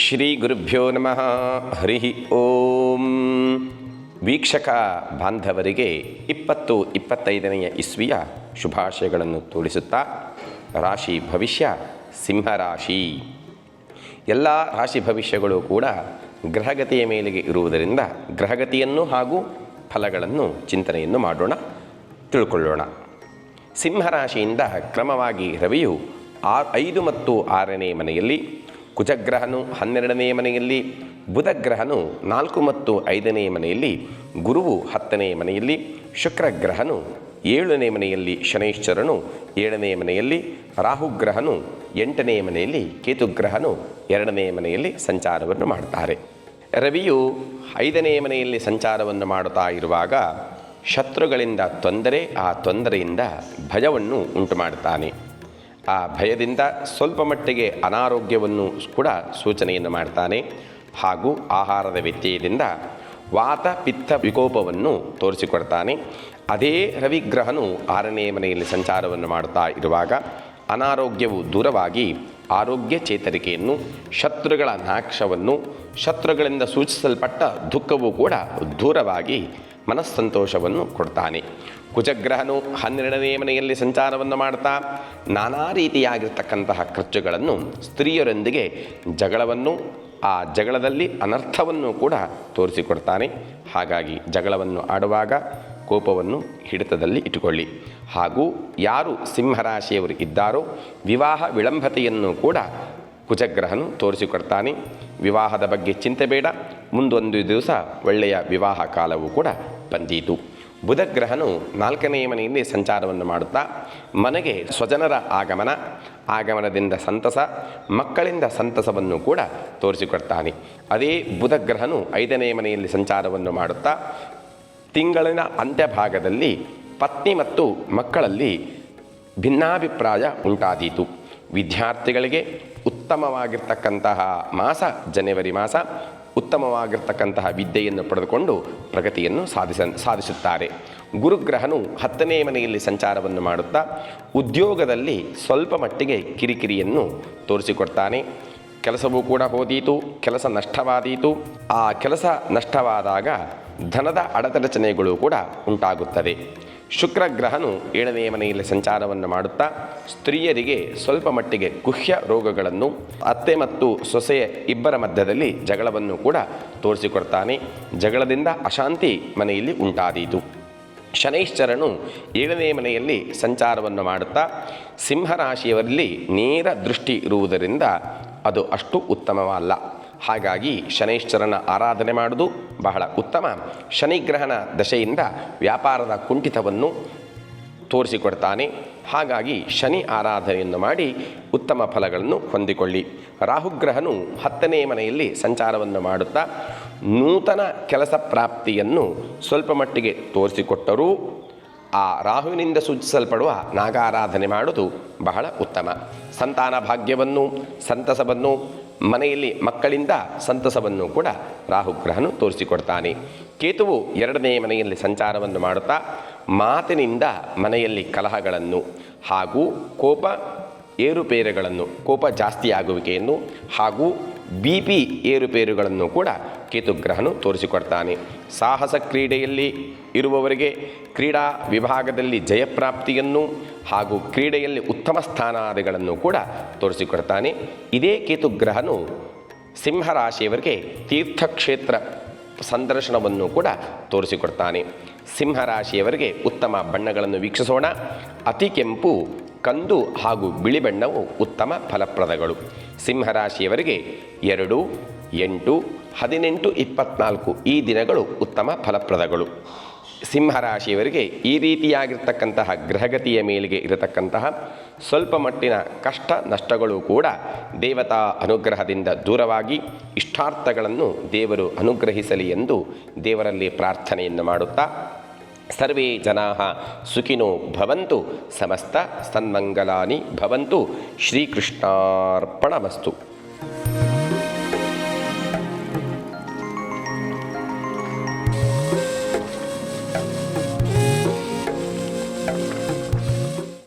ಶ್ರೀ ಗುರುಭ್ಯೋ ನಮಃ. ಹರಿ ಓಂ. ವೀಕ್ಷಕ ಬಾಂಧವರಿಗೆ ಇಪ್ಪತ್ತು ಇಪ್ಪತ್ತೈದನೆಯ ಇಸ್ವಿಯ ಶುಭಾಶಯಗಳನ್ನು ತೋರಿಸುತ್ತಾ ರಾಶಿ ಭವಿಷ್ಯ ಸಿಂಹರಾಶಿ ಎಲ್ಲ ರಾಶಿ ಭವಿಷ್ಯಗಳು ಕೂಡ ಗ್ರಹಗತಿಯ ಮೇಲೆಗೆ ಇರುವುದರಿಂದ ಗ್ರಹಗತಿಯನ್ನು ಹಾಗೂ ಫಲಗಳನ್ನು ಚಿಂತನೆಯನ್ನು ಮಾಡೋಣ, ತಿಳ್ಕೊಳ್ಳೋಣ. ಸಿಂಹರಾಶಿಯಿಂದ ಕ್ರಮವಾಗಿ ರವಿಯು ಆ ಐದು ಮತ್ತು ಆರನೇ ಮನೆಯಲ್ಲಿ ಕುಜಗ್ರಹನು ಹನ್ನೆರಡನೇ ಮನೆಯಲ್ಲಿ, ಬುಧಗ್ರಹನು ನಾಲ್ಕು ಮತ್ತು ಐದನೇ ಮನೆಯಲ್ಲಿ, ಗುರುವು ಹತ್ತನೇ ಮನೆಯಲ್ಲಿ, ಶುಕ್ರಗ್ರಹನು ಏಳನೇ ಮನೆಯಲ್ಲಿ ಶನೈಶ್ಚರನು ಏಳನೇ ಮನೆಯಲ್ಲಿ, ರಾಹುಗ್ರಹನು ಎಂಟನೇ ಮನೆಯಲ್ಲಿ, ಕೇತುಗ್ರಹನು ಎರಡನೇ ಮನೆಯಲ್ಲಿ ಸಂಚಾರವನ್ನು ಮಾಡ್ತಾರೆ. ರವಿಯು ಐದನೇ ಮನೆಯಲ್ಲಿ ಸಂಚಾರವನ್ನು ಮಾಡುತ್ತಾ ಇರುವಾಗ ಶತ್ರುಗಳಿಂದ ತೊಂದರೆ, ಆ ತೊಂದರೆಯಿಂದ ಭಯವನ್ನು ಉಂಟು ಮಾಡುತ್ತಾನೆ ಆ ಭಯದಿಂದ ಸ್ವಲ್ಪ ಮಟ್ಟಿಗೆ ಅನಾರೋಗ್ಯವನ್ನು ಕೂಡ ಸೂಚನೆಯನ್ನು ಮಾಡ್ತಾನೆ. ಹಾಗೂ ಆಹಾರದ ವ್ಯತ್ಯಯದಿಂದ ವಾತ, ಪಿತ್ತ ವಿಕೋಪವನ್ನು ತೋರಿಸಿಕೊಡ್ತಾನೆ. ಅದೇ ರವಿಗ್ರಹನು ಆರನೇ ಮನೆಯಲ್ಲಿ ಸಂಚಾರವನ್ನು ಮಾಡುತ್ತಾ ಇರುವಾಗ ಅನಾರೋಗ್ಯವು ದೂರವಾಗಿ ಆರೋಗ್ಯ ಚೇತರಿಕೆಯನ್ನು, ಶತ್ರುಗಳ ನಾಕ್ಷವನ್ನು ಶತ್ರುಗಳಿಂದ ಸೂಚಿಸಲ್ಪಟ್ಟ ದುಃಖವು ಕೂಡ ದೂರವಾಗಿ ಮನಸ್ಸಂತೋಷವನ್ನು ಕೊಡ್ತಾನೆ. ಕುಜಗ್ರಹನು ಹನ್ನೆರಡನೇ ಮನೆಯಲ್ಲಿ ಸಂಚಾರವನ್ನು ಮಾಡ್ತಾ ನಾನಾ ರೀತಿಯಾಗಿರ್ತಕ್ಕಂತಹ ಖರ್ಚುಗಳನ್ನು ಸ್ತ್ರೀಯರೊಂದಿಗೆ ಜಗಳವನ್ನು, ಆ ಜಗಳದಲ್ಲಿ ಅನರ್ಥವನ್ನು ಕೂಡ ತೋರಿಸಿಕೊಡ್ತಾನೆ. ಹಾಗಾಗಿ ಜಗಳವನ್ನು ಆಡುವಾಗ ಕೋಪವನ್ನು ಹಿಡಿತದಲ್ಲಿ ಇಟ್ಟುಕೊಳ್ಳಿ. ಹಾಗೂ ಯಾರು ಸಿಂಹರಾಶಿಯವರು ಇದ್ದಾರೋ ವಿವಾಹ ವಿಳಂಬತೆಯನ್ನು ಕೂಡ ಕುಜಗ್ರಹನು ತೋರಿಸಿಕೊಡ್ತಾನೆ. ವಿವಾಹದ ಬಗ್ಗೆ ಚಿಂತೆ ಬೇಡ. ಮುಂದೊಂದು ದಿವಸ ಒಳ್ಳೆಯ ವಿವಾಹ ಕಾಲವೂ ಕೂಡ ಬಂದೀತು. ಬುಧಗ್ರಹನು ನಾಲ್ಕನೆಯ ಮನೆಯಲ್ಲಿ ಸಂಚಾರವನ್ನು ಮಾಡುತ್ತಾ, ಮನೆಗೆ ಸ್ವಜನರ ಆಗಮನ, ಆಗಮನದಿಂದ ಸಂತಸ, ಮಕ್ಕಳಿಂದ ಸಂತಸವನ್ನು ಕೂಡ ತೋರಿಸಿಕೊಡ್ತಾನೆ. ಅದೇ ಬುಧಗ್ರಹನು ಐದನೆಯ ಮನೆಯಲ್ಲಿ ಸಂಚಾರವನ್ನು ಮಾಡುತ್ತಾ, ತಿಂಗಳಿನ ಅಂತ್ಯಭಾಗದಲ್ಲಿ ಪತ್ನಿ ಮತ್ತು ಮಕ್ಕಳಲ್ಲಿ ಭಿನ್ನಾಭಿಪ್ರಾಯ ಉಂಟಾದೀತು. ವಿದ್ಯಾರ್ಥಿಗಳಿಗೆ ಉತ್ತಮವಾಗಿರ್ತಕ್ಕಂತಹ ಮಾಸ, ಜನವರಿ ಮಾಸ ಉತ್ತಮವಾಗಿರ್ತಕ್ಕಂತಹ ವಿದ್ಯೆಯನ್ನು ಪಡೆದುಕೊಂಡು ಪ್ರಗತಿಯನ್ನು ಸಾಧಿಸ, ಸಾಧಿಸುತ್ತಾರೆ. ಗುರುಗ್ರಹನು ಹತ್ತನೇ ಮನೆಯಲ್ಲಿ ಸಂಚಾರವನ್ನು ಮಾಡುತ್ತಾ ಉದ್ಯೋಗದಲ್ಲಿ ಸ್ವಲ್ಪ ಮಟ್ಟಿಗೆ ಕಿರಿಕಿರಿಯನ್ನು ತೋರಿಸಿಕೊಡ್ತಾನೆ. ಕೆಲಸವೂ ಕೂಡ ಹೋದೀತು, ಕೆಲಸ ನಷ್ಟವಾದೀತು. ಆ ಕೆಲಸ ನಷ್ಟವಾದಾಗ ಧನದ ಅಡತಡಚಣೆಗಳು ಕೂಡ ಉಂಟಾಗುತ್ತದೆ. ಶುಕ್ರಗ್ರಹನು ಏಳನೇ ಮನೆಯಲ್ಲಿ ಸಂಚಾರವನ್ನು ಮಾಡುತ್ತಾ ಸ್ತ್ರೀಯರಿಗೆ ಸ್ವಲ್ಪ ಮಟ್ಟಿಗೆ ಗುಹ್ಯ ರೋಗಗಳನ್ನು, ಅತ್ತೆ ಮತ್ತು ಸೊಸೆಯ ಇಬ್ಬರ ಮಧ್ಯದಲ್ಲಿ ಜಗಳವನ್ನು ಕೂಡ ತೋರಿಸಿಕೊಡ್ತಾನೆ. ಜಗಳದಿಂದ ಅಶಾಂತಿ ಮನೆಯಲ್ಲಿ ಉಂಟಾದೀತು. ಶನೈಶ್ಚರನು ಏಳನೇ ಮನೆಯಲ್ಲಿ ಸಂಚಾರವನ್ನು ಮಾಡುತ್ತಾ ಸಿಂಹರಾಶಿಯವರಲ್ಲಿ ನೇರ ದೃಷ್ಟಿ ಇರುವುದರಿಂದ ಅದು ಅಷ್ಟು ಉತ್ತಮವಲ್ಲ. ಹಾಗಾಗಿ ಶನೈಶ್ಚರನ ಆರಾಧನೆ ಮಾಡುವುದು ಬಹಳ ಉತ್ತಮ. ಶನಿಗ್ರಹಣ ದಶೆಯಿಂದ ವ್ಯಾಪಾರದ ಕುಂಠಿತವನ್ನು ತೋರಿಸಿಕೊಡ್ತಾನೆ. ಹಾಗಾಗಿ ಶನಿ ಆರಾಧನೆಯನ್ನು ಮಾಡಿ ಉತ್ತಮ ಫಲಗಳನ್ನು ಹೊಂದಿಕೊಳ್ಳಿ. ರಾಹುಗ್ರಹನು ಹತ್ತನೇ ಮನೆಯಲ್ಲಿ ಸಂಚಾರವನ್ನು ಮಾಡುತ್ತಾ ನೂತನ ಕೆಲಸ ಪ್ರಾಪ್ತಿಯನ್ನು ಸ್ವಲ್ಪ ಮಟ್ಟಿಗೆ ತೋರಿಸಿಕೊಟ್ಟರೂ ಆ ರಾಹುವಿನಿಂದ ಸೂಚಿಸಲ್ಪಡುವ ನಾಗಾರಾಧನೆ ಮಾಡುವುದು ಬಹಳ ಉತ್ತಮ. ಸಂತಾನ ಭಾಗ್ಯವನ್ನು, ಸಂತಸವನ್ನು ಮನೆಯಲ್ಲಿ ಮಕ್ಕಳಿಂದ ಸಂತಸವನ್ನು ಕೂಡ ರಾಹುಗ್ರಹನು ತೋರಿಸಿಕೊಡ್ತಾನೆ. ಕೇತುವು ಎರಡನೇ ಮನೆಯಲ್ಲಿ ಸಂಚಾರವನ್ನು ಮಾಡುತ್ತಾ ಮಾತಿನಿಂದ ಮನೆಯಲ್ಲಿ ಕಲಹಗಳನ್ನು ಹಾಗೂ ಕೋಪ ಏರುಪೇರುಗಳನ್ನು, ಕೋಪ ಜಾಸ್ತಿಯಾಗುವಿಕೆಯನ್ನು ಹಾಗೂ ಬಿ ಪಿ ಏರುಪೇರುಗಳನ್ನು ಕೂಡ ಕೇತುಗ್ರಹನು ತೋರಿಸಿಕೊಡ್ತಾನೆ. ಸಾಹಸ ಕ್ರೀಡೆಯಲ್ಲಿ ಇರುವವರಿಗೆ ಕ್ರೀಡಾ ವಿಭಾಗದಲ್ಲಿ ಜಯಪ್ರಾಪ್ತಿಯನ್ನು ಹಾಗೂ ಕ್ರೀಡೆಯಲ್ಲಿ ಉತ್ತಮ ಸ್ಥಾನಾದಿಗಳನ್ನು ಕೂಡ ತೋರಿಸಿಕೊಡ್ತಾನೆ. ಇದೇ ಕೇತುಗ್ರಹನು ಸಿಂಹರಾಶಿಯವರಿಗೆ ತೀರ್ಥಕ್ಷೇತ್ರ ಸಂದರ್ಶನವನ್ನು ಕೂಡ ತೋರಿಸಿಕೊಡ್ತಾನೆ. ಸಿಂಹರಾಶಿಯವರಿಗೆ ಉತ್ತಮ ಬಣ್ಣಗಳನ್ನು ವೀಕ್ಷಿಸೋಣ. ಅತಿ ಕೆಂಪು ಕಂದು ಹಾಗೂ ಬಿಳಿ ಬಣ್ಣವು ಉತ್ತಮ ಫಲಪ್ರದಗಳು. ಸಿಂಹರಾಶಿಯವರಿಗೆ ಎರಡು, ಎಂಟು, ಹದಿನೆಂಟು, ಇಪ್ಪತ್ನಾಲ್ಕು ಈ ದಿನಗಳು ಉತ್ತಮ ಫಲಪ್ರದಗಳು. ಸಿಂಹರಾಶಿಯವರಿಗೆ ಈ ರೀತಿಯಾಗಿರ್ತಕ್ಕಂತಹ ಗ್ರಹಗತಿಯ ಮೇಲಿಗೆ ಇರತಕ್ಕಂತಹ ಸ್ವಲ್ಪ ಮಟ್ಟಿನ ಕಷ್ಟ ನಷ್ಟಗಳು ಕೂಡ ದೇವತಾ ಅನುಗ್ರಹದಿಂದ ದೂರವಾಗಿ ಇಷ್ಟಾರ್ಥಗಳನ್ನು ದೇವರು ಅನುಗ್ರಹಿಸಲಿ ಎಂದು ದೇವರಲ್ಲಿ ಪ್ರಾರ್ಥನೆಯನ್ನು ಮಾಡುತ್ತಾ ಸರ್ವೇ ಜನಾ ಸುಖಿನೋ ಭವಂತು ಸಮಸ್ತ ಸನ್ಮಂಗಲಾನಿ ಭವಂತು ಶ್ರೀಕೃಷ್ಣಾರ್ಪಣಮಸ್ತು.